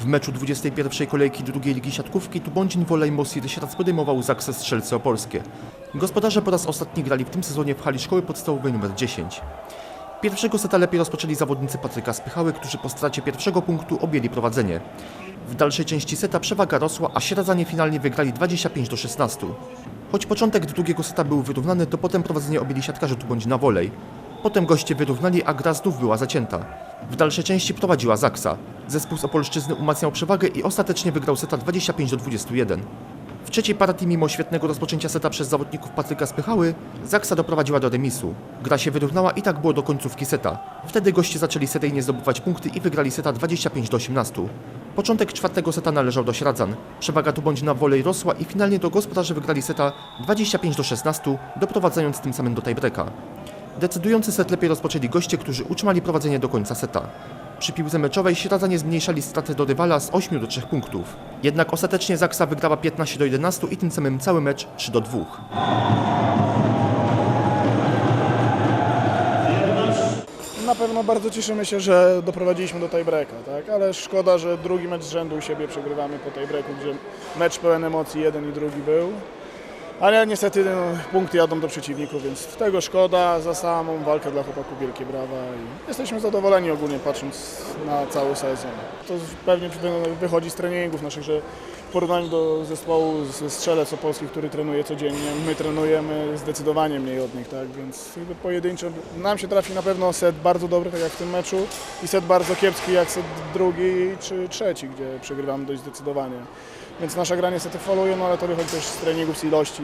W meczu 21. kolejki drugiej ligi siatkówki Tubądzin Wolej Mosir Sieradz podejmował Zaksę Strzelce Opolskie. Gospodarze po raz ostatni grali w tym sezonie w hali szkoły podstawowej nr 10. Pierwszego seta lepiej rozpoczęli zawodnicy Patryka Spychały, którzy po stracie pierwszego punktu objęli prowadzenie. W dalszej części seta przewaga rosła, a Sieradzanie finalnie wygrali 25 do 16. Choć początek drugiego seta był wyrównany, to potem prowadzenie objęli siatkarze Tubądzina Wolej. Potem goście wyrównali, a gra znów była zacięta. W dalszej części prowadziła Zaksa. Zespół z Opolszczyzny umacniał przewagę i ostatecznie wygrał seta 25 do 21. W trzeciej partii, mimo świetnego rozpoczęcia seta przez zawodników Patryka Spychały, Zaksa doprowadziła do remisu. Gra się wyrównała i tak było do końcówki seta. Wtedy goście zaczęli seryjnie zdobywać punkty i wygrali seta 25 do 18. Początek czwartego seta należał do Śradzan. Przewaga tu bądź na wolej rosła i finalnie to gospodarze wygrali seta 25 do 16, doprowadzając tym samym do tiebreaka. Decydujący set lepiej rozpoczęli goście, którzy utrzymali prowadzenie do końca seta. Przy piłce meczowej Śradzanie zmniejszali straty do rywala z 8 do 3 punktów. Jednak ostatecznie Zaksa wygrała 15 do 11 i tym samym cały mecz 3 do 2. Na pewno bardzo cieszymy się, że doprowadziliśmy do tiebreaka, tak? ale szkoda, że drugi mecz z rzędu u siebie przegrywamy po tiebreaku, gdzie mecz pełen emocji jeden i drugi był. Ale niestety no, punkty jadą do przeciwników, więc tego szkoda. Za samą walkę dla chłopaków wielkie brawa i jesteśmy zadowoleni ogólnie patrząc na cały sezon. To pewnie wy- wychodzi z treningów naszych, że w porównaniu do zespołu ze Strzelec Opolski, który trenuje codziennie, my trenujemy zdecydowanie mniej od nich, tak? więc pojedynczo nam się trafi na pewno set bardzo dobry, tak jak w tym meczu i set bardzo kiepski jak set drugi czy trzeci, gdzie przegrywamy dość zdecydowanie. Więc nasza gra niestety faluje, no ale to wychodzi też z treningów, z ilości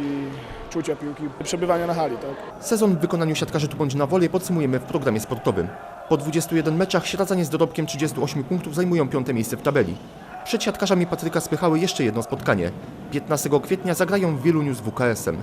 czucia piłki, przebywania na hali, tak? Sezon w wykonaniu siatkarzy tu bądź na wolej podsumujemy w programie sportowym. Po 21 meczach Śradzanie z dorobkiem 38 punktów zajmują piąte miejsce w tabeli. Przed siatkarzami Patryka Spychały jeszcze jedno spotkanie. 15 kwietnia zagrają w Wieluniu z WKS-em.